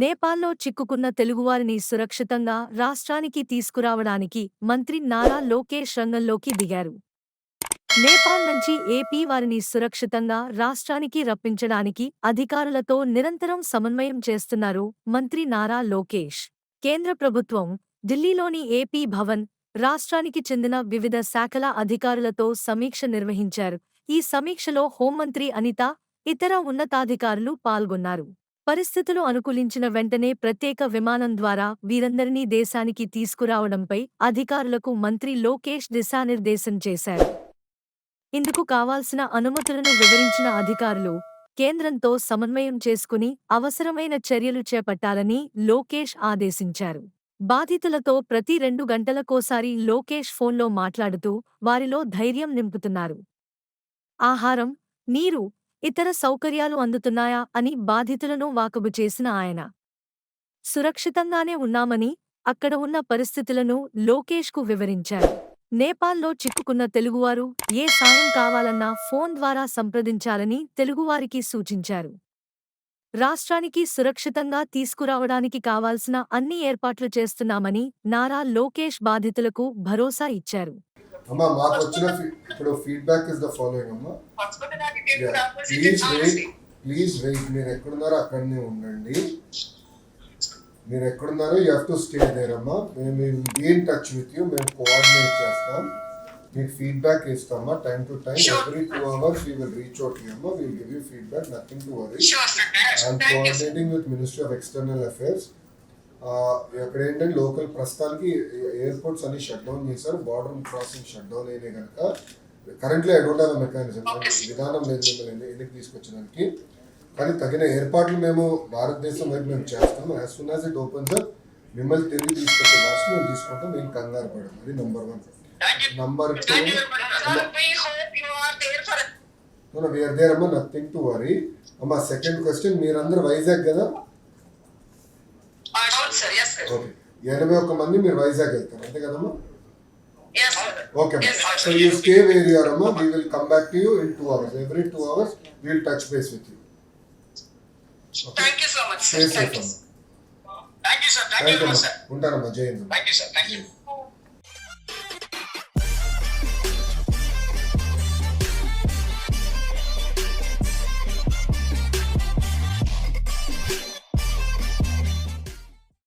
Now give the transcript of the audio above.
నేపాల్లో చిక్కుకున్న తెలుగువారిని సురక్షితంగా రాష్ట్రానికి తీసుకురావడానికి మంత్రి నారా లోకేష్ రంగంలోకి దిగారు. నేపాల్ నుంచి ఏపీ వారిని సురక్షితంగా రాష్ట్రానికి రప్పించడానికి అధికారులతో నిరంతరం సమన్వయం చేస్తున్నారు మంత్రి నారా లోకేష్. కేంద్ర ప్రభుత్వం ఢిల్లీలోని ఏపీ భవన్ రాష్ట్రానికి చెందిన వివిధ శాఖల అధికారులతో సమీక్ష నిర్వహించారు. ఈ సమీక్షలో హోంమంత్రి అనిత ఇతర ఉన్నతాధికారులు పాల్గొన్నారు. పరిస్థితులు అనుకూలించిన వెంటనే ప్రత్యేక విమానం ద్వారా వీరందరినీ దేశానికి తీసుకురావడంపై అధికారులకు మంత్రి లోకేష్ దిశానిర్దేశం చేశారు. ఇందుకు కావాల్సిన అనుమతులను వివరించిన అధికారులు కేంద్రంతో సమన్వయం చేసుకుని అవసరమైన చర్యలు చేపట్టాలని లోకేష్ ఆదేశించారు. బాధితులతో ప్రతి రెండు గంటలకోసారి లోకేష్ ఫోన్లో మాట్లాడుతూ వారిలో ధైర్యం నింపుతున్నారు. ఆహారం నీరు ఇతర సౌకర్యాలు అందుతున్నాయా అని బాధితులను వాకబు చేసిన ఆయన. సురక్షితంగానే ఉన్నామని అక్కడ ఉన్న పరిస్థితులను లోకేష్కు వివరించారు. నేపాల్లో చిక్కుకున్న తెలుగువారు ఏ సాయం కావాలన్నా ఫోన్ ద్వారా సంప్రదించాలని తెలుగువారికి సూచించారు. రాష్ట్రానికి సురక్షితంగా తీసుకురావడానికి కావాల్సిన అన్ని ఏర్పాట్లు చేస్తున్నామని నారా లోకేష్ బాధితులకు భరోసా ఇచ్చారు. అమ్మా మాకు వచ్చిన ఇప్పుడు ఫీడ్బ్యాక్ ఇస్ ద ఫాలోయింగ్ అమ్మా. ప్లీజ్ వెయిట్ ప్లీజ్ వెయిట్ మీరు ఎక్కడున్నారో అక్కడనే ఉండండి. మీరు ఎక్కడున్నారో you have to stay there అమ్మా. మేము be in touch with you మేము కోఆర్డినేట్ చేస్తాం. మీకు ఫీడ్బ్యాక్ ఇస్తామా? Time to time. Every two hours we will reach out you అమ్మా. Will give you feedback nothing to worry. I'm. Coordinating with ministry of external affairs ఇక్కడ ఏంటంటే local ప్రస్తుతానికి airports అన్ని shut down చేశారు. Border crossing shut down అయినాయి కనుక currently I don't have mechanism. విధానం లేదు మిమ్మల్ని ఎందుకు తీసుకొచ్చడానికి కానీ తగిన ఏర్పాట్లు మేము భారతదేశం వైపు మేము చేస్తాం as soon as it opens up మిమ్మల్ని తిరిగి తీసుకొచ్చే భాష మేము తీసుకుంటాం. మేము కంగారు పడము. అది number one. Number two are there, అమ్మా నథింగ్ టు వరీ అమ్మా సెకండ్ క్వశ్చన్ మీరందరూ వైజాగ్ కదా? ఓకే. ఎనభై ఒక్క మంది మీరు వైజాగ్ వెళ్తారు అంతే కదమ్మా. Okay. So you stay where అమ్మా. We will come back to you in two hours every two hours we will touch base with you thank you